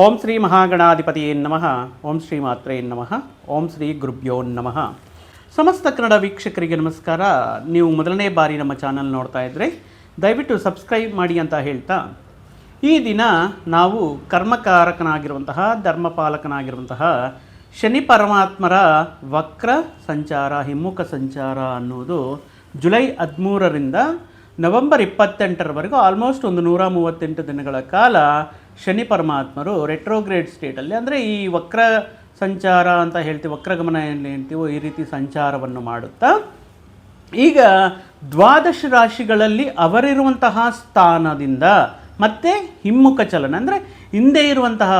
ಓಂ ಶ್ರೀ ಮಹಾಗಣಾಧಿಪತಿಯೇ ನಮಃ. ಓಂ ಶ್ರೀ ಮಾತ್ರೇ ನಮಃ. ಓಂ ಶ್ರೀ ಗುರುಭ್ಯೋ ನಮಃ. ಸಮಸ್ತ ಕನ್ನಡ ವೀಕ್ಷಕರಿಗೆ ನಮಸ್ಕಾರ. ನೀವು ಮೊದಲನೇ ಬಾರಿ ನಮ್ಮ ಚಾನಲ್ ನೋಡ್ತಾ ಇದ್ದರೆ ದಯವಿಟ್ಟು ಸಬ್ಸ್ಕ್ರೈಬ್ ಮಾಡಿ ಅಂತ ಹೇಳ್ತಾ, ಈ ದಿನ ನಾವು ಕರ್ಮಕಾರಕನಾಗಿರುವಂತಹ, ಧರ್ಮಪಾಲಕನಾಗಿರುವಂತಹ ಶನಿ ಪರಮಾತ್ಮರ ವಕ್ರ ಸಂಚಾರ, ಹಿಮ್ಮುಖ ಸಂಚಾರ ಅನ್ನೋದು ಜುಲೈ ಹದಿಮೂರರಿಂದ ನವೆಂಬರ್ ಇಪ್ಪತ್ತೆಂಟರವರೆಗೂ ಆಲ್ಮೋಸ್ಟ್ ಒಂದು ನೂರ ಮೂವತ್ತೆಂಟು ದಿನಗಳ ಕಾಲ ಶನಿ ಪರಮಾತ್ಮರು ರೆಟ್ರೋಗ್ರೇಡ್ ಸ್ಟೇಟಲ್ಲಿ ಅಂದರೆ ಈ ವಕ್ರ ಸಂಚಾರ ಅಂತ ಹೇಳ್ತೀವಿ, ವಕ್ರಗಮನ ಏನು ಹೇಳ್ತೀವೋ ಈ ರೀತಿ ಸಂಚಾರವನ್ನು ಮಾಡುತ್ತಾ, ಈಗ ದ್ವಾದಶ ರಾಶಿಗಳಲ್ಲಿ ಅವರಿರುವಂತಹ ಸ್ಥಾನದಿಂದ, ಮತ್ತೆ ಹಿಮ್ಮುಖ ಚಲನ, ಅಂದರೆ ಹಿಂದೆ ಇರುವಂತಹ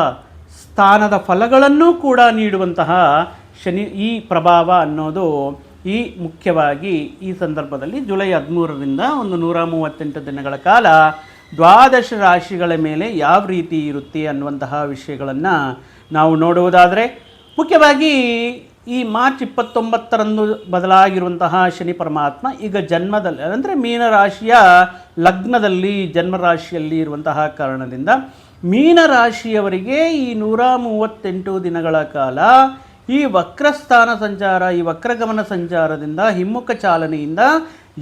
ಸ್ಥಾನದ ಫಲಗಳನ್ನು ಕೂಡ ನೀಡುವಂತಹ ಶನಿ, ಈ ಪ್ರಭಾವ ಅನ್ನೋದು ಈ ಮುಖ್ಯವಾಗಿ ಈ ಸಂದರ್ಭದಲ್ಲಿ ಜುಲೈ ಹದಿಮೂರರಿಂದ ಒಂದು ನೂರ ಮೂವತ್ತೆಂಟು ದಿನಗಳ ಕಾಲ ದ್ವಾದಶ ರಾಶಿಗಳ ಮೇಲೆ ಯಾವ ರೀತಿ ಇರುತ್ತೆ ಅನ್ನುವಂತಹ ವಿಷಯಗಳನ್ನು ನಾವು ನೋಡುವುದಾದರೆ, ಮುಖ್ಯವಾಗಿ ಈ ಮಾರ್ಚ್ ಇಪ್ಪತ್ತೊಂಬತ್ತರಂದು ಬದಲಾಗಿರುವಂತಹ ಶನಿ ಪರಮಾತ್ಮ ಈಗ ಜನ್ಮದಲ್ಲಿ, ಅಂದರೆ ಮೀನರಾಶಿಯ ಲಗ್ನದಲ್ಲಿ ಜನ್ಮರಾಶಿಯಲ್ಲಿ ಇರುವಂತಹ ಕಾರಣದಿಂದ ಮೀನರಾಶಿಯವರಿಗೆ ಈ ನೂರ ಮೂವತ್ತೆಂಟು ದಿನಗಳ ಕಾಲ ಈ ವಕ್ರಸ್ಥಾನ ಸಂಚಾರ, ಈ ವಕ್ರಗಮನ ಸಂಚಾರದಿಂದ ಹಿಮ್ಮುಖ ಚಾಲನೆಯಿಂದ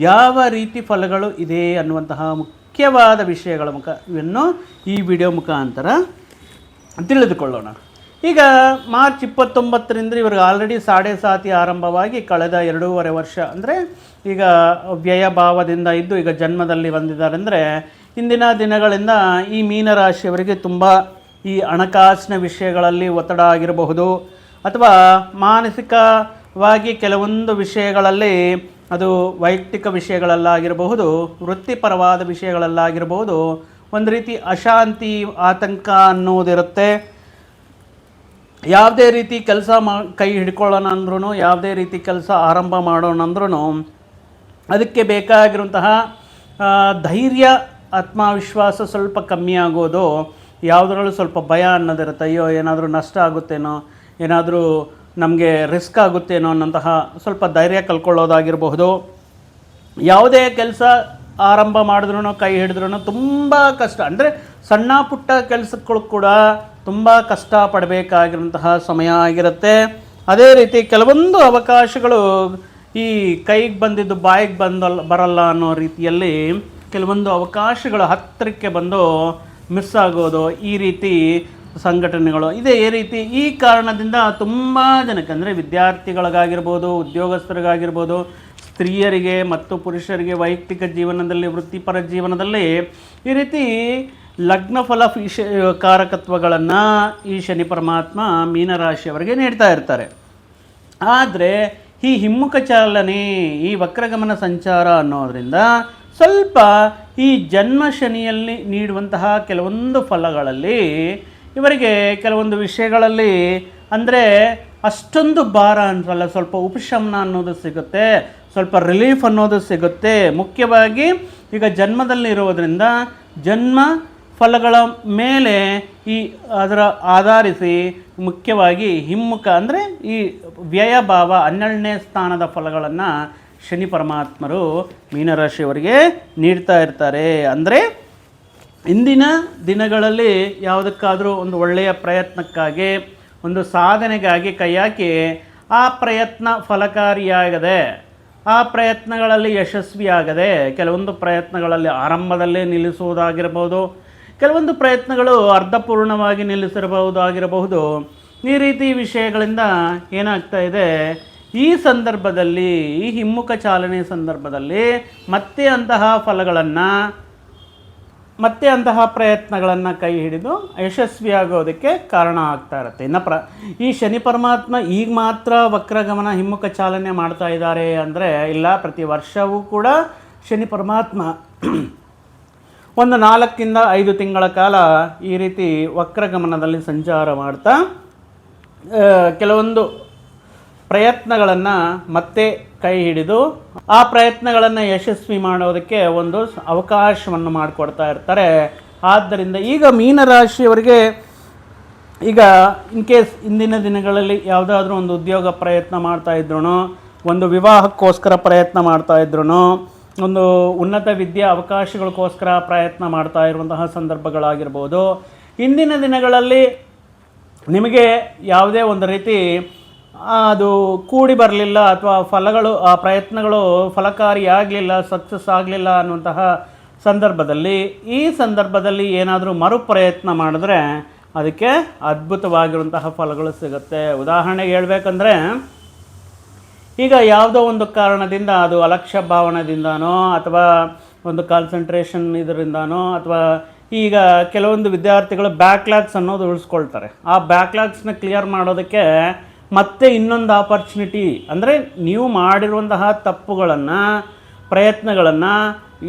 ಯಾವ ರೀತಿ ಫಲಗಳು ಇದೆ ಅನ್ನುವಂತಹ ಮುಖ್ಯವಾದ ವಿಷಯಗಳ ಮುಖ ಇವನ್ನು ಈ ವಿಡಿಯೋ ಮುಖಾಂತರ ತಿಳಿದುಕೊಳ್ಳೋಣ. ಈಗ ಮಾರ್ಚ್ ಇಪ್ಪತ್ತೊಂಬತ್ತರಿಂದ ಇವ್ರಿಗೆ ಆಲ್ರೆಡಿ ಸಾಡೆ ಸಾತಿ ಆರಂಭವಾಗಿ ಕಳೆದ ಎರಡೂವರೆ ವರ್ಷ ಅಂದರೆ ಈಗ ವ್ಯಯ ಭಾವದಿಂದ ಇದ್ದು ಈಗ ಜನ್ಮದಲ್ಲಿ ಬಂದಿದ್ದಾರೆ ಅಂದರೆ ಇಂದಿನ ದಿನಗಳಿಂದ ಈ ಮೀನರಾಶಿಯವರಿಗೆ ತುಂಬ ಈ ಹಣಕಾಸಿನ ವಿಷಯಗಳಲ್ಲಿ ಒತ್ತಡ ಆಗಿರಬಹುದು ಅಥವಾ ಮಾನಸಿಕವಾಗಿ ಕೆಲವೊಂದು ವಿಷಯಗಳಲ್ಲಿ ಅದು ವೈಯಕ್ತಿಕ ವಿಷಯಗಳಲ್ಲಾಗಿರಬಹುದು, ವೃತ್ತಿಪರವಾದ ವಿಷಯಗಳಲ್ಲಾಗಿರಬಹುದು. ಒಂದು ರೀತಿ ಅಶಾಂತಿ, ಆತಂಕ ಅನ್ನೋದಿರುತ್ತೆ. ಯಾವುದೇ ರೀತಿ ಕೆಲಸ ಮಾ, ಕೈ ಹಿಡ್ಕೊಳ್ಳೋಣ ಅಂದ್ರೂ ಯಾವುದೇ ರೀತಿ ಕೆಲಸ ಆರಂಭ ಮಾಡೋಣ ಅಂದ್ರೂ ಅದಕ್ಕೆ ಬೇಕಾಗಿರುವಂತಹ ಧೈರ್ಯ, ಆತ್ಮವಿಶ್ವಾಸ ಸ್ವಲ್ಪ ಕಮ್ಮಿ ಆಗೋದು. ಯಾವುದರಲ್ಲೂ ಸ್ವಲ್ಪ ಭಯ ಅನ್ನೋದಿರುತ್ತೆ. ಅಯ್ಯೋ, ಏನಾದರೂ ನಷ್ಟ ಆಗುತ್ತೇನೋ, ಏನಾದರೂ ನಮಗೆ ರಿಸ್ಕ್ ಆಗುತ್ತೇನೋ ಅನ್ನೋಂತಹ ಸ್ವಲ್ಪ ಧೈರ್ಯ ಕಲ್ಕೊಳ್ಳೋದಾಗಿರಬಹುದು. ಯಾವುದೇ ಕೆಲಸ ಆರಂಭ ಮಾಡಿದ್ರೂ ಕೈ ಹಿಡಿದ್ರೂ ತುಂಬ ಕಷ್ಟ. ಅಂದರೆ ಸಣ್ಣ ಪುಟ್ಟ ಕೆಲಸಗಳು ಕೂಡ ತುಂಬ ಕಷ್ಟ ಪಡಬೇಕಾಗಿರುವಂತಹ ಸಮಯ ಆಗಿರುತ್ತೆ. ಅದೇ ರೀತಿ ಕೆಲವೊಂದು ಅವಕಾಶಗಳು ಈ ಕೈಗೆ ಬಂದಿದ್ದು ಬಾಯಿಗೆ ಬಂದಲ್ಲ ಬರಲ್ಲ ಅನ್ನೋ ರೀತಿಯಲ್ಲಿ ಕೆಲವೊಂದು ಅವಕಾಶಗಳು ಹತ್ತಿರಕ್ಕೆ ಬಂದು ಮಿಸ್ ಆಗೋದು ಈ ರೀತಿ ಸಂಘಟನೆಗಳು. ಇದೇ ಈ ರೀತಿ ಈ ಕಾರಣದಿಂದ ತುಂಬ ಜನಕ್ಕೆ, ಅಂದರೆ ವಿದ್ಯಾರ್ಥಿಗಳಿಗಾಗಿರ್ಬೋದು, ಉದ್ಯೋಗಸ್ಥರಿಗಾಗಿರ್ಬೋದು, ಸ್ತ್ರೀಯರಿಗೆ ಮತ್ತು ಪುರುಷರಿಗೆ ವೈಯಕ್ತಿಕ ಜೀವನದಲ್ಲಿ, ವೃತ್ತಿಪರ ಜೀವನದಲ್ಲಿ ಈ ರೀತಿ ಲಗ್ನ ಫಲ ವಿಷ ಕಾರಕತ್ವಗಳನ್ನು ಈ ಶನಿ ಪರಮಾತ್ಮ ಮೀನರಾಶಿಯವರಿಗೆ ನೀಡ್ತಾ ಇರ್ತಾರೆ. ಆದರೆ ಈ ಹಿಮ್ಮುಖ ಚಾಲನೆ, ಈ ವಕ್ರಗಮನ ಸಂಚಾರ ಅನ್ನೋದರಿಂದ ಸ್ವಲ್ಪ ಈ ಜನ್ಮ ಶನಿಯಲ್ಲಿ ನೀಡುವಂತಹ ಕೆಲವೊಂದು ಫಲಗಳಲ್ಲಿ ಇವರಿಗೆ ಕೆಲವೊಂದು ವಿಷಯಗಳಲ್ಲಿ ಅಂದರೆ ಅಷ್ಟೊಂದು ಭಾರ ಅನ್ಸಲ್ಲ ಸ್ವಲ್ಪ ಉಪಶಮನ ಅನ್ನೋದು ಸಿಗುತ್ತೆ, ಸ್ವಲ್ಪ ರಿಲೀಫ್ ಅನ್ನೋದು ಸಿಗುತ್ತೆ. ಮುಖ್ಯವಾಗಿ ಈಗ ಜನ್ಮದಲ್ಲಿ ಇರೋದರಿಂದ ಜನ್ಮ ಫಲಗಳ ಮೇಲೆ ಈ ಅದರ ಆಧರಿಸಿ ಮುಖ್ಯವಾಗಿ ಹಿಮ್ಮುಖ ಅಂದರೆ ಈ ವ್ಯಯಭಾವ ಹನ್ನೆರಡನೇ ಸ್ಥಾನದ ಫಲಗಳನ್ನು ಶನಿ ಪರಮಾತ್ಮರು ಮೀನರಾಶಿಯವರಿಗೆ ನೀಡ್ತಾ ಇರ್ತಾರೆ. ಅಂದರೆ ಇಂದಿನ ದಿನಗಳಲ್ಲಿ ಯಾವುದಕ್ಕಾದರೂ ಒಂದು ಒಳ್ಳೆಯ ಪ್ರಯತ್ನಕ್ಕಾಗಿ, ಒಂದು ಸಾಧನೆಗಾಗಿ ಕೈ ಹಾಕಿ ಆ ಪ್ರಯತ್ನ ಫಲಕಾರಿಯಾಗದೆ, ಆ ಪ್ರಯತ್ನಗಳಲ್ಲಿ ಯಶಸ್ವಿಯಾಗದೆ ಕೆಲವೊಂದು ಪ್ರಯತ್ನಗಳಲ್ಲಿ ಆರಂಭದಲ್ಲೇ ನಿಲ್ಲಿಸುವುದಾಗಿರಬಹುದು, ಕೆಲವೊಂದು ಪ್ರಯತ್ನಗಳು ಅರ್ಧಪೂರ್ಣವಾಗಿ ನಿಲ್ಲಿಸಿರಬಹುದಾಗಿರಬಹುದು. ಈ ರೀತಿ ವಿಷಯಗಳಿಂದ ಏನಾಗ್ತಾ ಇದೆ? ಈ ಸಂದರ್ಭದಲ್ಲಿ, ಈ ಹಿಮ್ಮುಖ ಚಾಲನೆ ಸಂದರ್ಭದಲ್ಲಿ ಮತ್ತೆ ಅಂತಹ ಫಲಗಳನ್ನು ಮತ್ತೆ ಅಂತಹ ಪ್ರಯತ್ನಗಳನ್ನು ಕೈ ಹಿಡಿದು ಯಶಸ್ವಿಯಾಗೋದಕ್ಕೆ ಕಾರಣ ಆಗ್ತಾ ಇರುತ್ತೆ. ಇನ್ನು ಪ್ರ ಈ ಶನಿ ಪರಮಾತ್ಮ ಈಗ ಮಾತ್ರ ವಕ್ರಗಮನ ಹಿಮ್ಮುಖ ಚಾಲನೆ ಮಾಡ್ತಾ ಇದ್ದಾರೆ ಅಂದರೆ ಇಲ್ಲ, ಪ್ರತಿ ವರ್ಷವೂ ಕೂಡ ಶನಿ ಪರಮಾತ್ಮ ಒಂದು ನಾಲ್ಕಿಂದ ಐದು ತಿಂಗಳ ಕಾಲ ಈ ರೀತಿ ವಕ್ರಗಮನದಲ್ಲಿ ಸಂಚಾರ ಮಾಡ್ತಾ ಕೆಲವೊಂದು ಪ್ರಯತ್ನಗಳನ್ನು ಮತ್ತೆ ಕೈ ಹಿಡಿದು ಆ ಪ್ರಯತ್ನಗಳನ್ನು ಯಶಸ್ವಿ ಮಾಡೋದಕ್ಕೆ ಒಂದು ಅವಕಾಶವನ್ನು ಮಾಡಿಕೊಡ್ತಾ ಇರ್ತಾರೆ. ಆದ್ದರಿಂದ ಈಗ ಮೀನರಾಶಿಯವರಿಗೆ ಈಗ ಇನ್ ಕೇಸ್ ಇಂದಿನ ದಿನಗಳಲ್ಲಿ ಯಾವುದಾದ್ರೂ ಒಂದು ಉದ್ಯೋಗ ಪ್ರಯತ್ನ ಮಾಡ್ತಾ ಇದ್ರು ಒಂದು ವಿವಾಹಕ್ಕೋಸ್ಕರ ಪ್ರಯತ್ನ ಮಾಡ್ತಾ ಇದ್ರು ಒಂದು ಉನ್ನತ ವಿದ್ಯಾ ಅವಕಾಶಗಳಿಗೋಸ್ಕರ ಪ್ರಯತ್ನ ಮಾಡ್ತಾ ಇರುವಂತಹ ಸಂದರ್ಭಗಳಾಗಿರ್ಬೋದು. ಇಂದಿನ ದಿನಗಳಲ್ಲಿ ನಿಮಗೆ ಯಾವುದೇ ಒಂದು ರೀತಿ ಅದು ಕೂಡಿ ಬರಲಿಲ್ಲ ಅಥವಾ ಫಲಗಳು, ಆ ಪ್ರಯತ್ನಗಳು ಫಲಕಾರಿಯಾಗಲಿಲ್ಲ ಸಕ್ಸಸ್ ಆಗಲಿಲ್ಲ ಅನ್ನುವಂತಹ ಸಂದರ್ಭದಲ್ಲಿ, ಈ ಸಂದರ್ಭದಲ್ಲಿ ಏನಾದರೂ ಮರು ಪ್ರಯತ್ನ ಮಾಡಿದ್ರೆ ಅದಕ್ಕೆ ಅದ್ಭುತವಾಗಿರುವಂತಹ ಫಲಗಳು ಸಿಗುತ್ತೆ. ಉದಾಹರಣೆಗೆ ಹೇಳಬೇಕಂದ್ರೆ, ಈಗ ಯಾವುದೋ ಒಂದು ಕಾರಣದಿಂದ, ಅದು ಅಲಕ್ಷ್ಯ ಭಾವನದಿಂದನೋ, ಅಥವಾ ಒಂದು ಕಾನ್ಸಂಟ್ರೇಷನ್ ಇದರಿಂದನೋ, ಅಥವಾ ಈಗ ಕೆಲವೊಂದು ವಿದ್ಯಾರ್ಥಿಗಳು ಬ್ಯಾಕ್ಲಾಗ್ಸ್ ಅನ್ನೋದು ಉಳಿಸ್ಕೊಳ್ತಾರೆ. ಆ ಬ್ಯಾಕ್ಲಾಗ್ಸ್ನ ಕ್ಲಿಯರ್ ಮಾಡೋದಕ್ಕೆ ಮತ್ತೆ ಇನ್ನೊಂದು ಆಪರ್ಚುನಿಟಿ ಅಂದರೆ ನೀವು ಮಾಡಿರುವಂತಹ ತಪ್ಪುಗಳನ್ನು, ಪ್ರಯತ್ನಗಳನ್ನು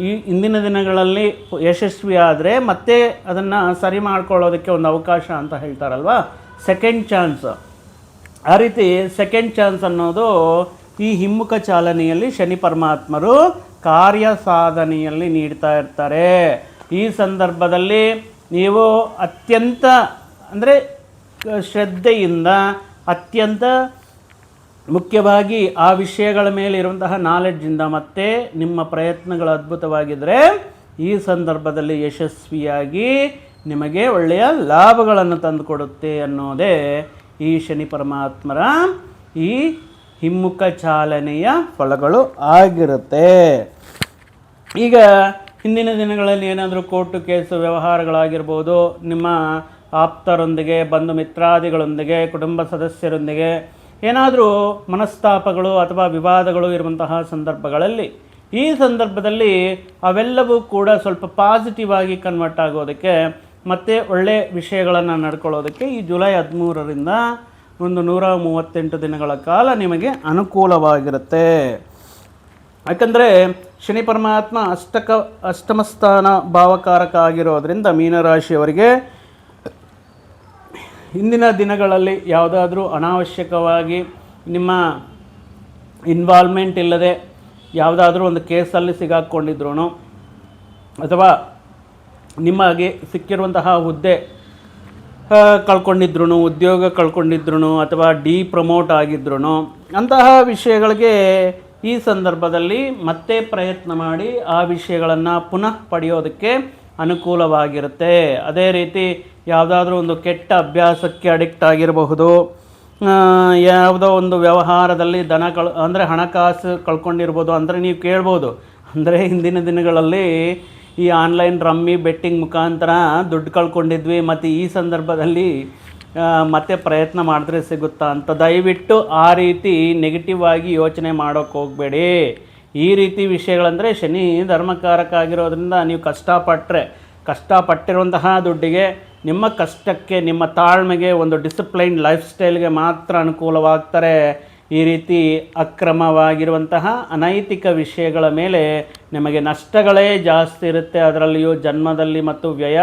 ಈ ಇಂದಿನ ದಿನಗಳಲ್ಲಿ ಯಶಸ್ವಿ ಆದರೆ ಮತ್ತೆ ಅದನ್ನು ಸರಿ ಮಾಡ್ಕೊಳ್ಳೋದಕ್ಕೆ ಒಂದು ಅವಕಾಶ ಅಂತ ಹೇಳ್ತಾರಲ್ವ? ಸೆಕೆಂಡ್ ಚಾನ್ಸ್ ಆ ರೀತಿ ಸೆಕೆಂಡ್ ಚಾನ್ಸ್ ಅನ್ನೋದು ಈ ಹಿಮ್ಮುಖ ಚಾಲನೆಯಲ್ಲಿ ಶನಿ ಪರಮಾತ್ಮರು ಕಾರ್ಯ ಸಾಧನೆಯಲ್ಲಿ ನೀಡ್ತಾ ಇರ್ತಾರೆ. ಈ ಸಂದರ್ಭದಲ್ಲಿ ನೀವು ಅತ್ಯಂತ ಅಂದರೆ ಶ್ರದ್ಧೆಯಿಂದ ಅತ್ಯಂತ ಮುಖ್ಯವಾಗಿ ಆ ವಿಷಯಗಳ ಮೇಲೆ ಇರುವಂತಹ ನಾಲೆಡ್ಜಿಂದ ಮತ್ತೆ ನಿಮ್ಮ ಪ್ರಯತ್ನಗಳು ಅದ್ಭುತವಾಗಿದ್ದರೆ ಈ ಸಂದರ್ಭದಲ್ಲಿ ಯಶಸ್ವಿಯಾಗಿ ನಿಮಗೆ ಒಳ್ಳೆಯ ಲಾಭಗಳನ್ನು ತಂದುಕೊಡುತ್ತೆ ಅನ್ನೋದೇ ಈ ಶನಿ ಪರಮಾತ್ಮರ ಈ ಹಿಮ್ಮುಖ ಚಾಲನೆಯ ಫಲಗಳು ಆಗಿರುತ್ತೆ. ಈಗ ಹಿಂದಿನ ದಿನಗಳಲ್ಲಿ ಏನಾದರೂ ಕೋರ್ಟು ಕೇಸು ವ್ಯವಹಾರಗಳಾಗಿರ್ಬೋದು, ನಿಮ್ಮ ಆಪ್ತರೊಂದಿಗೆ, ಬಂಧು ಮಿತ್ರಾದಿಗಳೊಂದಿಗೆ, ಕುಟುಂಬ ಸದಸ್ಯರೊಂದಿಗೆ ಏನಾದರೂ ಮನಸ್ತಾಪಗಳು ಅಥವಾ ವಿವಾದಗಳು ಇರುವಂತಹ ಸಂದರ್ಭಗಳಲ್ಲಿ, ಈ ಸಂದರ್ಭದಲ್ಲಿ ಅವೆಲ್ಲವೂ ಕೂಡ ಸ್ವಲ್ಪ ಪಾಸಿಟಿವ್ ಆಗಿ ಕನ್ವರ್ಟ್ ಆಗೋದಕ್ಕೆ ಮತ್ತು ಒಳ್ಳೆಯ ವಿಷಯಗಳನ್ನು ನಡ್ಕೊಳ್ಳೋದಕ್ಕೆ ಈ ಜುಲೈ ಹದಿಮೂರರಿಂದ ಒಂದು ನೂರ ಮೂವತ್ತೆಂಟು ದಿನಗಳ ಕಾಲ ನಿಮಗೆ ಅನುಕೂಲವಾಗಿರುತ್ತೆ. ಯಾಕಂದರೆ ಶನಿ ಪರಮಾತ್ಮ ಅಷ್ಟಕ ಅಷ್ಟಮಸ್ಥಾನ ಭಾವಕಾರಕ ಆಗಿರೋದ್ರಿಂದ ಮೀನರಾಶಿಯವರಿಗೆ ಇಂದಿನ ದಿನಗಳಲ್ಲಿ ಯಾವುದಾದ್ರೂ ಅನಾವಶ್ಯಕವಾಗಿ ನಿಮ್ಮ ಇನ್ವಾಲ್ವ್ಮೆಂಟ್ ಇಲ್ಲದೆ ಯಾವುದಾದ್ರೂ ಒಂದು ಕೇಸಲ್ಲಿ ಸಿಗಾಕ್ಕೊಂಡಿದ್ರು ಅಥವಾ ನಿಮಗೆ ಸಿಕ್ಕಿರುವಂತಹ ಹುದ್ದೆ ಕಳ್ಕೊಂಡಿದ್ರು ಉದ್ಯೋಗ ಕಳ್ಕೊಂಡಿದ್ರು ಅಥವಾ ಡಿ ಪ್ರಮೋಟ್ ಆಗಿದ್ರು ಅಂತಹ ವಿಷಯಗಳಿಗೆ ಈ ಸಂದರ್ಭದಲ್ಲಿ ಮತ್ತೆ ಪ್ರಯತ್ನ ಮಾಡಿ ಆ ವಿಷಯಗಳನ್ನು ಪುನಃ ಪಡೆಯೋದಕ್ಕೆ ಅನುಕೂಲವಾಗಿರುತ್ತೆ. ಅದೇ ರೀತಿ ಯಾವುದಾದ್ರೂ ಒಂದು ಕೆಟ್ಟ ಅಭ್ಯಾಸಕ್ಕೆ ಅಡಿಕ್ಟ್ ಆಗಿರಬಹುದು. ಯಾವುದೋ ಒಂದು ವ್ಯವಹಾರದಲ್ಲಿ ದನ ಕಳ್, ಅಂದರೆ ಹಣಕಾಸು ಕಳ್ಕೊಂಡಿರ್ಬೋದು ಅಂದರೆ ನೀವು ಕೇಳ್ಬೋದು. ಅಂದರೆ ಹಿಂದಿನ ದಿನಗಳಲ್ಲಿ ಈ ಆನ್ಲೈನ್ ರಮ್ಮಿ ಬೆಟ್ಟಿಂಗ್ ಮುಖಾಂತರ ದುಡ್ಡು ಕಳ್ಕೊಂಡಿದ್ವಿ ಮತ್ತು ಈ ಸಂದರ್ಭದಲ್ಲಿ ಮತ್ತೆ ಪ್ರಯತ್ನ ಮಾಡಿದ್ರೆ ಸಿಗುತ್ತಾ ಅಂತ ದಯವಿಟ್ಟು ಆ ರೀತಿ ನೆಗೆಟಿವ್ ಆಗಿ ಯೋಚನೆ ಮಾಡೋಕ್ಕೆ ಹೋಗಬೇಡಿ. ಈ ರೀತಿ ವಿಷಯಗಳಂದರೆ ಶನಿ ಧರ್ಮಕಾರಕ ಆಗಿರೋದ್ರಿಂದ ನೀವು ಕಷ್ಟಪಟ್ಟರೆ ಕಷ್ಟಪಟ್ಟಿರುವಂತಹ ದುಡ್ಡಿಗೆ ನಿಮ್ಮ ಕಷ್ಟಕ್ಕೆ, ನಿಮ್ಮ ತಾಳ್ಮೆಗೆ, ಒಂದು ಡಿಸಿಪ್ಲೈನ್ ಲೈಫ್ ಸ್ಟೈಲ್ಗೆ ಮಾತ್ರ ಅನುಕೂಲವಾಗ್ತಾರೆ. ಈ ರೀತಿ ಅಕ್ರಮವಾಗಿರುವಂತಹ ಅನೈತಿಕ ವಿಷಯಗಳ ಮೇಲೆ ನಿಮಗೆ ನಷ್ಟಗಳೇ ಜಾಸ್ತಿ ಇರುತ್ತೆ. ಅದರಲ್ಲಿಯೂ ಜನ್ಮದಲ್ಲಿ ಮತ್ತು ವ್ಯಯ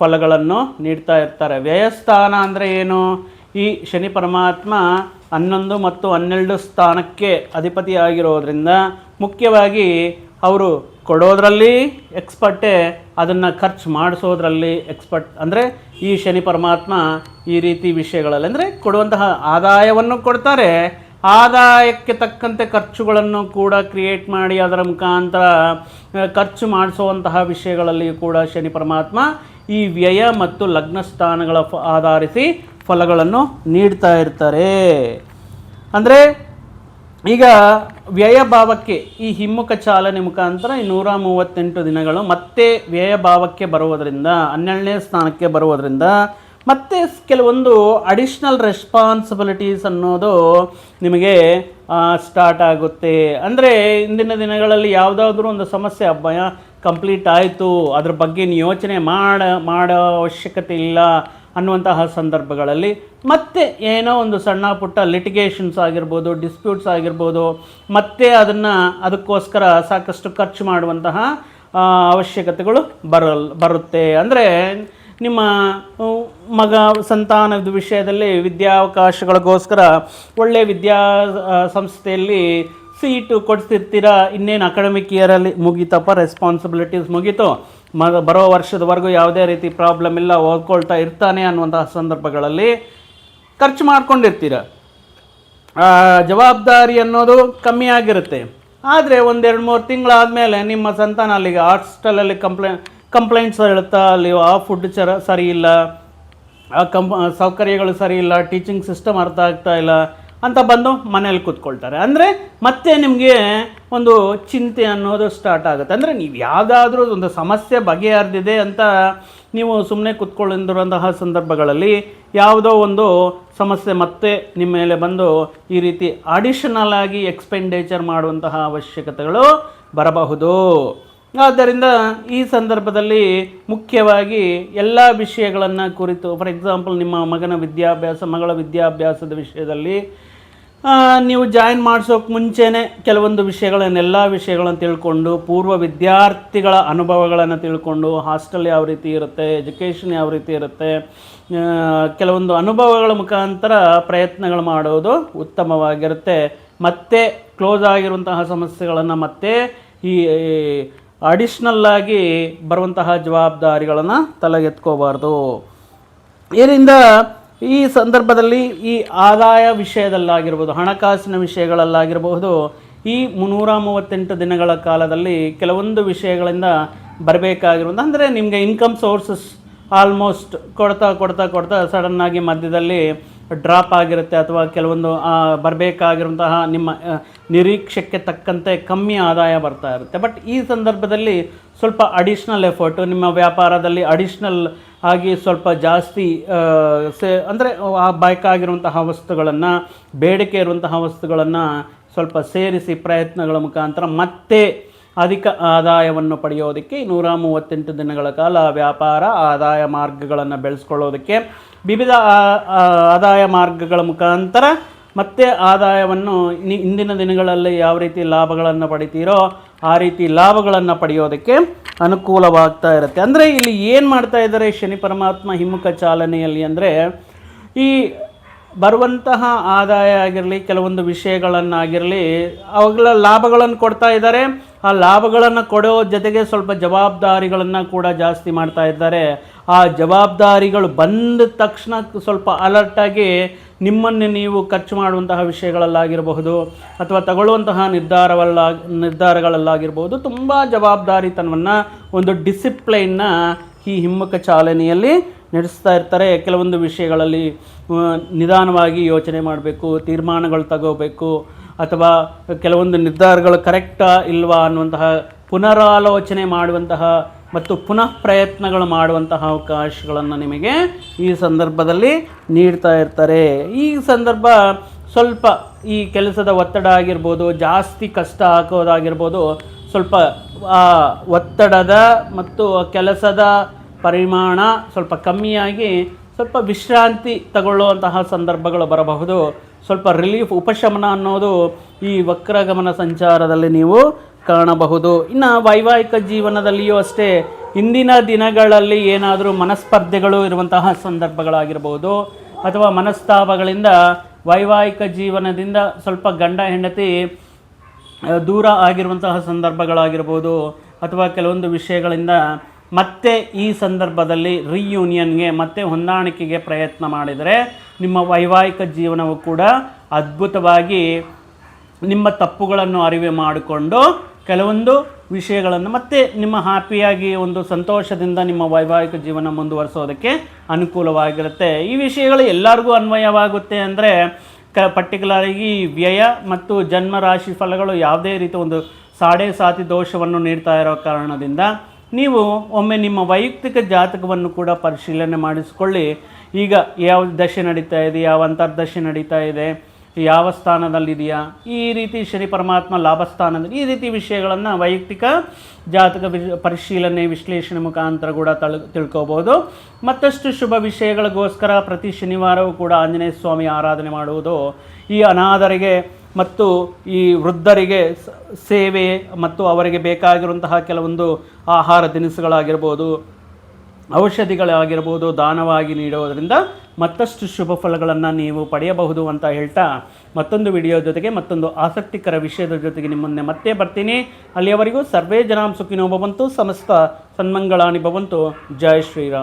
ಫಲಗಳನ್ನು ನೀಡ್ತಾ ಇರ್ತಾರೆ. ವ್ಯಯಸ್ಥಾನ ಅಂದರೆ ಏನು? ಈ ಶನಿ ಪರಮಾತ್ಮ ಹನ್ನೊಂದು ಮತ್ತು ಹನ್ನೆರಡು ಸ್ಥಾನಕ್ಕೆ ಅಧಿಪತಿಯಾಗಿರೋದ್ರಿಂದ ಮುಖ್ಯವಾಗಿ ಅವರು ಕೊಡೋದ್ರಲ್ಲಿ ಎಕ್ಸ್ಪರ್ಟೇ, ಅದನ್ನು ಖರ್ಚು ಮಾಡಿಸೋದ್ರಲ್ಲಿ ಎಕ್ಸ್ಪರ್ಟ್, ಅಂದರೆ ಈ ಶನಿ ಪರಮಾತ್ಮ ಈ ರೀತಿ ವಿಷಯಗಳಲ್ಲಿ, ಅಂದರೆ ಕೊಡುವಂತಹ ಆದಾಯವನ್ನು ಕೊಡ್ತಾರೆ. ಆದಾಯಕ್ಕೆ ತಕ್ಕಂತೆ ಖರ್ಚುಗಳನ್ನು ಕೂಡ ಕ್ರಿಯೇಟ್ ಮಾಡಿ ಅದರ ಮುಖಾಂತರ ಖರ್ಚು ಮಾಡಿಸುವಂತಹ ವಿಷಯಗಳಲ್ಲಿಯೂ ಕೂಡ ಶನಿ ಪರಮಾತ್ಮ ಈ ವ್ಯಯ ಮತ್ತು ಲಗ್ನ ಸ್ಥಾನಗಳ ಆಧರಿಸಿ ಫಲಗಳನ್ನು ನೀಡ್ತಾ ಇರ್ತಾರೆ. ಅಂದರೆ ಈಗ ವ್ಯಯ ಭಾವಕ್ಕೆ ಈ ಹಿಮ್ಮುಖ ಚಾಲನೆ ಮುಖಾಂತರ ಈ ನೂರ ಮೂವತ್ತೆಂಟು ದಿನಗಳು ಮತ್ತೆ ವ್ಯಯಭಾವಕ್ಕೆ ಬರುವುದರಿಂದ, ಹನ್ನೆರಡನೇ ಸ್ಥಾನಕ್ಕೆ ಬರುವುದರಿಂದ, ಮತ್ತೆ ಕೆಲವೊಂದು ಅಡಿಷ್ನಲ್ ರೆಸ್ಪಾನ್ಸಿಬಿಲಿಟೀಸ್ ಅನ್ನೋದು ನಿಮಗೆ ಸ್ಟಾರ್ಟ್ ಆಗುತ್ತೆ. ಅಂದರೆ ಇಂದಿನ ದಿನಗಳಲ್ಲಿ ಯಾವುದಾದ್ರೂ ಒಂದು ಸಮಸ್ಯೆ ಅಬ್ಬಯ ಕಂಪ್ಲೀಟ್ ಆಯಿತು. ಅದ್ರ ಬಗ್ಗೆ ಯೋಚನೆ ಮಾಡ, ಮಾಡೋ ಅವಶ್ಯಕತೆ ಇಲ್ಲ. ಅನ್ನುವಂತಹ ಸಂದರ್ಭಗಳಲ್ಲಿ ಮತ್ತೆ ಏನೋ ಒಂದು ಸಣ್ಣ ಪುಟ್ಟ ಲಿಟಿಗೇಷನ್ಸ್ ಆಗಿರ್ಬೋದು ಡಿಸ್ಪ್ಯೂಟ್ಸ್ ಆಗಿರ್ಬೋದು, ಮತ್ತೆ ಅದನ್ನು ಅದಕ್ಕೋಸ್ಕರ ಸಾಕಷ್ಟು ಖರ್ಚು ಮಾಡುವಂತಹ ಅವಶ್ಯಕತೆಗಳು ಬರಲ್, ಬರುತ್ತೆ. ಅಂದರೆ ನಿಮ್ಮ ಮಗ ಸಂತಾನದ ವಿಷಯದಲ್ಲಿ ವಿದ್ಯಾವಕಾಶಗಳಿಗೋಸ್ಕರ ಒಳ್ಳೆಯ ವಿದ್ಯಾ ಸಂಸ್ಥೆಯಲ್ಲಿ ಸೀಟು ಕೊಡಿಸಿರ್ತೀರಾ? ಇನ್ನೇನು ಅಕಾಡೆಮಿಕ್ ಇಯರಲ್ಲಿ ಮುಗೀತಪ್ಪ ರೆಸ್ಪಾನ್ಸಿಬಿಲಿಟೀಸ್ ಮುಗೀತು. ಮ, ಬರೋ ವರ್ಷದವರೆಗೂ ಯಾವುದೇ ರೀತಿ ಪ್ರಾಬ್ಲಮ್ ಇಲ್ಲ, ಓದ್ಕೊಳ್ತಾ ಇರ್ತಾನೆ ಅನ್ನುವಂತಹ ಸಂದರ್ಭಗಳಲ್ಲಿ ಖರ್ಚು ಮಾಡ್ಕೊಂಡಿರ್ತೀರ? ಜವಾಬ್ದಾರಿ ಅನ್ನೋದು ಕಮ್ಮಿ ಆಗಿರುತ್ತೆ. ಆದರೆ ಒಂದೆರಡು ಮೂರು ತಿಂಗಳಾದಮೇಲೆ ನಿಮ್ಮ ಸಂತಾನ ಅಲ್ಲಿಗೆ ಹಾಸ್ಟೆಲಲ್ಲಿ ಕಂಪ್ಲೇ ಕಂಪ್ಲೇಂಟ್ಸ್ ಹೇಳುತ್ತಾ, ಅಲ್ಲಿ ಆ ಫುಡ್ ಚರ, ಸರಿ ಇಲ್ಲ, ಆ ಕಂಪ್ ಸೌಕರ್ಯಗಳು ಸರಿ ಇಲ್ಲ ಟೀಚಿಂಗ್ ಸಿಸ್ಟಮ್ ಅರ್ಥ ಆಗ್ತಾ ಇಲ್ಲ ಅಂತ ಬಂದು ಮನೇಲಿ ಕೂತ್ಕೊಳ್ತಾರೆ. ಅಂದರೆ ಮತ್ತೆ ನಿಮಗೆ ಒಂದು ಚಿಂತೆ ಅನ್ನೋದು ಸ್ಟಾರ್ಟ್ ಆಗುತ್ತೆ. ಅಂದರೆ ನೀವು ಯಾವುದಾದ್ರೂ ಒಂದು ಸಮಸ್ಯೆ ಬಗೆಹರಿದಿದೆ ಅಂತ ನೀವು ಸುಮ್ಮನೆ ಕೂತ್ಕೊಂಡಿರುವಂತಹ ಸಂದರ್ಭಗಳಲ್ಲಿ ಯಾವುದೋ ಒಂದು ಸಮಸ್ಯೆ ಮತ್ತೆ ನಿಮ್ಮ ಮೇಲೆ ಬಂದು ಈ ರೀತಿ ಅಡಿಷನಲ್ ಆಗಿ ಎಕ್ಸ್ಪೆಂಡಿಚರ್ ಮಾಡುವಂತಹ ಅವಶ್ಯಕತೆಗಳು ಬರಬಹುದು. ಆದ್ದರಿಂದ ಈ ಸಂದರ್ಭದಲ್ಲಿ ಮುಖ್ಯವಾಗಿ ಎಲ್ಲ ವಿಷಯಗಳನ್ನು ಕುರಿತು ಫಾರ್ ಎಕ್ಸಾಂಪಲ್ ನಿಮ್ಮ ಮಗನ ವಿದ್ಯಾಭ್ಯಾಸ, ಮಗಳ ವಿದ್ಯಾಭ್ಯಾಸದ ವಿಷಯದಲ್ಲಿ ನೀವು ಜಾಯಿನ್ ಮಾಡಿಸೋಕೆ ಮುಂಚೆನೇ ಕೆಲವೊಂದು ವಿಷಯಗಳನ್ನೆಲ್ಲ ವಿಷಯಗಳನ್ನು ತಿಳ್ಕೊಂಡು, ಪೂರ್ವ ವಿದ್ಯಾರ್ಥಿಗಳ ಅನುಭವಗಳನ್ನು ತಿಳ್ಕೊಂಡು ಹಾಸ್ಟೆಲ್ ಯಾವ ರೀತಿ ಇರುತ್ತೆ ಎಜುಕೇಷನ್ ಯಾವ ರೀತಿ ಇರುತ್ತೆ ಕೆಲವೊಂದು ಅನುಭವಗಳ ಮುಖಾಂತರ ಪ್ರಯತ್ನಗಳು ಮಾಡೋದು ಉತ್ತಮವಾಗಿರುತ್ತೆ. ಮತ್ತೆ ಕ್ಲೋಸ್ ಆಗಿರುವಂತಹ ಸಮಸ್ಯೆಗಳನ್ನು ಮತ್ತೆ ಈ ಅಡಿಷ್ನಲ್ಲಾಗಿ ಬರುವಂತಹ ಜವಾಬ್ದಾರಿಗಳನ್ನು ತಲೆಗೆತ್ಕೋಬಾರ್ದು. ಇದರಿಂದ ಈ ಸಂದರ್ಭದಲ್ಲಿ ಈ ಆದಾಯ ವಿಷಯದಲ್ಲಾಗಿರ್ಬೋದು, ಹಣಕಾಸಿನ ವಿಷಯಗಳಲ್ಲಾಗಿರಬಹುದು, ಈ ಮುನ್ನೂರ ಮೂವತ್ತೆಂಟು ದಿನಗಳ ಕಾಲದಲ್ಲಿ ಕೆಲವೊಂದು ವಿಷಯಗಳಿಂದ ಬರಬೇಕಾಗಿರುವಂಥ ಅಂದರೆ ನಿಮಗೆ ಇನ್ಕಮ್ ಸೋರ್ಸಸ್ ಆಲ್ಮೋಸ್ಟ್ ಕೊಡ್ತಾ ಕೊಡ್ತಾ ಕೊಡ್ತಾ ಸಡನ್ನಾಗಿ ಮಧ್ಯದಲ್ಲಿ ಡ್ರಾಪ್ ಆಗಿರುತ್ತೆ ಅಥವಾ ಕೆಲವೊಂದು ಬರಬೇಕಾಗಿರುವಂತಹ ನಿಮ್ಮ ನಿರೀಕ್ಷೆಗೆ ತಕ್ಕಂತೆ ಕಮ್ಮಿ ಆದಾಯ ಬರ್ತಾ ಇರುತ್ತೆ. ಬಟ್ ಈ ಸಂದರ್ಭದಲ್ಲಿ ಸ್ವಲ್ಪ ಅಡಿಷ್ನಲ್ ಎಫರ್ಟು ನಿಮ್ಮ ವ್ಯಾಪಾರದಲ್ಲಿ ಅಡಿಷ್ನಲ್ ಆಗಿ ಸ್ವಲ್ಪ ಜಾಸ್ತಿ ಸೇ, ಅಂದರೆ ಆ ಬಾಯ್ಕಾಗಿರುವಂತಹ ವಸ್ತುಗಳನ್ನು, ಬೇಡಿಕೆ ಇರುವಂತಹ ವಸ್ತುಗಳನ್ನು ಸ್ವಲ್ಪ ಸೇರಿಸಿ ಪ್ರಯತ್ನಗಳ ಮುಖಾಂತರ ಮತ್ತೆ ಅಧಿಕ ಆದಾಯವನ್ನು ಪಡೆಯೋದಕ್ಕೆ ನೂರ ಮೂವತ್ತೆಂಟು ದಿನಗಳ ಕಾಲ ವ್ಯಾಪಾರ ಆದಾಯ ಮಾರ್ಗಗಳನ್ನು ಬೆಳೆಸ್ಕೊಳ್ಳೋದಕ್ಕೆ ವಿವಿಧ ಆದಾಯ ಮಾರ್ಗಗಳ ಮುಖಾಂತರ ಮತ್ತೆ ಆದಾಯವನ್ನು ಇಂದಿನ ದಿನಗಳಲ್ಲಿ ಯಾವ ರೀತಿ ಲಾಭಗಳನ್ನು ಪಡಿತೀರೋ ಆ ರೀತಿ ಲಾಭಗಳನ್ನು ಪಡೆಯೋದಕ್ಕೆ ಅನುಕೂಲವಾಗ್ತಾ ಇರುತ್ತೆ. ಅಂದರೆ ಇಲ್ಲಿ ಏನು ಮಾಡ್ತಾ ಇದ್ದಾರೆ ಶನಿ ಪರಮಾತ್ಮ ಹಿಮ್ಮುಖ ಚಾಲನೆಯಲ್ಲಿ ಅಂದರೆ ಈ ಬರುವಂತಹ ಆದಾಯ ಆಗಿರಲಿ, ಕೆಲವೊಂದು ವಿಷಯಗಳನ್ನಾಗಿರಲಿ ಅವುಗಳ ಲಾಭಗಳನ್ನು ಕೊಡ್ತಾ ಇದ್ದಾರೆ. ಆ ಲಾಭಗಳನ್ನು ಕೊಡೋ ಜೊತೆಗೆ ಸ್ವಲ್ಪ ಜವಾಬ್ದಾರಿಗಳನ್ನು ಕೂಡ ಜಾಸ್ತಿ ಮಾಡ್ತಾ ಇದ್ದಾರೆ. ಆ ಜವಾಬ್ದಾರಿಗಳು ಬಂದ ತಕ್ಷಣ ಸ್ವಲ್ಪ ಅಲರ್ಟಾಗಿ ನಿಮ್ಮನ್ನು ನೀವು ಖರ್ಚು ಮಾಡುವಂತಹ ವಿಷಯಗಳಲ್ಲಾಗಿರಬಹುದು ಅಥವಾ ತಗೊಳ್ಳುವಂತಹ ನಿರ್ಧಾರವಲ್ಲ ನಿರ್ಧಾರಗಳಲ್ಲಾಗಿರ್ಬೋದು ತುಂಬ ಜವಾಬ್ದಾರಿತನವನ್ನು, ಒಂದು ಡಿಸಿಪ್ಲೈನ್ನ ಈ ಹಿಮ್ಮುಖ ಚಾಲನೆಯಲ್ಲಿ ನಡೆಸ್ತಾ ಇರ್ತಾರೆ. ಕೆಲವೊಂದು ವಿಷಯಗಳಲ್ಲಿ ನಿಧಾನವಾಗಿ ಯೋಚನೆ ಮಾಡಬೇಕು, ತೀರ್ಮಾನಗಳು ತಗೋಬೇಕು, ಅಥವಾ ಕೆಲವೊಂದು ನಿರ್ಧಾರಗಳು ಕರೆಕ್ಟಾ ಇಲ್ವಾ ಅನ್ನುವಂತಹ ಪುನರಾಲೋಚನೆ ಮಾಡುವಂತಹ ಮತ್ತು ಪುನಃ ಪ್ರಯತ್ನಗಳು ಮಾಡುವಂತಹ ಅವಕಾಶಗಳನ್ನು ನಿಮಗೆ ಈ ಸಂದರ್ಭದಲ್ಲಿ ನೀಡ್ತಾ ಇರ್ತಾರೆ. ಈ ಸಂದರ್ಭ ಸ್ವಲ್ಪ ಈ ಕೆಲಸದ ಒತ್ತಡ ಆಗಿರ್ಬೋದು, ಜಾಸ್ತಿ ಕಷ್ಟ ಹಾಕೋದಾಗಿರ್ಬೋದು, ಸ್ವಲ್ಪ ಒತ್ತಡದ ಮತ್ತು ಕೆಲಸದ ಪರಿಮಾಣ ಸ್ವಲ್ಪ ಕಮ್ಮಿಯಾಗಿ ಸ್ವಲ್ಪ ವಿಶ್ರಾಂತಿ ತಗೊಳ್ಳುವಂತಹ ಸಂದರ್ಭಗಳು ಬರಬಹುದು. ಸ್ವಲ್ಪ ರಿಲೀಫ್, ಉಪಶಮನ ಅನ್ನೋದು ಈ ವಕ್ರಗಮನ ಸಂಚಾರದಲ್ಲಿ ನೀವು ಕಾಣಬಹುದು. ಇನ್ನು ವೈವಾಹಿಕ ಜೀವನದಲ್ಲಿಯೂ ಅಷ್ಟೇ ಇಂದಿನ ದಿನಗಳಲ್ಲಿ ಏನಾದರೂ ಮನಸ್ಪರ್ಧೆಗಳು ಇರುವಂತಹ ಸಂದರ್ಭಗಳಾಗಿರ್ಬೋದು. ಅಥವಾ ಮನಸ್ತಾಪಗಳಿಂದ ವೈವಾಹಿಕ ಜೀವನದಿಂದ ಸ್ವಲ್ಪ ಗಂಡ ಹೆಂಡತಿ ದೂರ ಆಗಿರುವಂತಹ ಸಂದರ್ಭಗಳಾಗಿರ್ಬೋದು. ಅಥವಾ ಕೆಲವೊಂದು ವಿಷಯಗಳಿಂದ ಮತ್ತೆ ಈ ಸಂದರ್ಭದಲ್ಲಿ ರಿಯೂನಿಯನ್ಗೆ ಮತ್ತೆ ಹೊಂದಾಣಿಕೆಗೆ ಪ್ರಯತ್ನ ಮಾಡಿದರೆ ನಿಮ್ಮ ವೈವಾಹಿಕ ಜೀವನವು ಕೂಡ ಅದ್ಭುತವಾಗಿ ನಿಮ್ಮ ತಪ್ಪುಗಳನ್ನು ಅರಿವೆ ಮಾಡಿಕೊಂಡು ಕೆಲವೊಂದು ವಿಷಯಗಳನ್ನು ಮತ್ತೆ ನಿಮ್ಮ ಹ್ಯಾಪಿಯಾಗಿ ಒಂದು ಸಂತೋಷದಿಂದ ನಿಮ್ಮ ವೈವಾಹಿಕ ಜೀವನ ಮುಂದುವರಿಸೋದಕ್ಕೆ ಅನುಕೂಲವಾಗಿರುತ್ತೆ. ಈ ವಿಷಯಗಳು ಎಲ್ಲರಿಗೂ ಅನ್ವಯವಾಗುತ್ತೆ ಅಂದರೆ ಕ ಪರ್ಟಿಕ್ಯುಲರಾಗಿ ವ್ಯಯ ಮತ್ತು ಜನ್ಮ ರಾಶಿ ಫಲಗಳು ಯಾವುದೇ ರೀತಿ ಒಂದು ಸಾಡೆ ಸಾತಿ ದೋಷವನ್ನು ನೀಡ್ತಾ ಇರೋ ಕಾರಣದಿಂದ ನೀವು ಒಮ್ಮೆ ನಿಮ್ಮ ವೈಯಕ್ತಿಕ ಜಾತಕವನ್ನು ಕೂಡ ಪರಿಶೀಲನೆ ಮಾಡಿಸಿಕೊಳ್ಳಿ. ಈಗ ಯಾವ ದಶೆ ನಡೀತಾ ಇದೆ, ಯಾವ ಅಂತರ್ದಶೆ ನಡೀತಾ ಇದೆ ಯಾವ ಸ್ಥಾನದಲ್ಲಿದೆಯಾ? ಈ ರೀತಿ ಶನಿ ಪರಮಾತ್ಮ ಲಾಭ ಸ್ಥಾನದಲ್ಲಿ ಈ ರೀತಿ ವಿಷಯಗಳನ್ನು ವೈಯಕ್ತಿಕ ಜಾತಕ ಪರಿಶೀಲನೆ, ವಿಶ್ಲೇಷಣೆ ಮುಖಾಂತರ ಕೂಡ ತಳ್ ತಿಳ್ಕೋಬೋದು. ಮತ್ತಷ್ಟು ಶುಭ ವಿಷಯಗಳಿಗೋಸ್ಕರ ಪ್ರತಿ ಶನಿವಾರವೂ ಕೂಡ ಆಂಜನೇಯ ಸ್ವಾಮಿ ಆರಾಧನೆ ಮಾಡುವುದು ಈ ಅನಾಥರಿಗೆ ಮತ್ತು ಈ ವೃದ್ಧರಿಗೆ ಸೇವೆ ಮತ್ತು ಅವರಿಗೆ ಬೇಕಾಗಿರುವಂತಹ ಕೆಲವೊಂದು ಆಹಾರ ದಿನಸುಗಳಾಗಿರ್ಬೋದು. ಔಷಧಿಗಳಾಗಿರ್ಬೋದು, ದಾನವಾಗಿ ನೀಡುವುದರಿಂದ ಮತ್ತಷ್ಟು ಶುಭ ಫಲಗಳನ್ನು ನೀವು ಪಡೆಯಬಹುದು ಅಂತ ಹೇಳ್ತಾ ಮತ್ತೊಂದು ವಿಡಿಯೋ ಜೊತೆಗೆ ಮತ್ತೊಂದು ಆಸಕ್ತಿಕರ ವಿಷಯದ ಜೊತೆಗೆ ನಿಮ್ಮನ್ನೇ ಮತ್ತೆ ಬರ್ತೀನಿ. ಅಲ್ಲಿಯವರೆಗೂ ಸರ್ವೇ ಜನಾಂ ಸುಖಿನೋ ಭವಂತು, ಸಮಸ್ತ ಸನ್ಮಂಗಳಾನಿ ಭವಂತು. ಜಯ ಶ್ರೀರಾಮ್.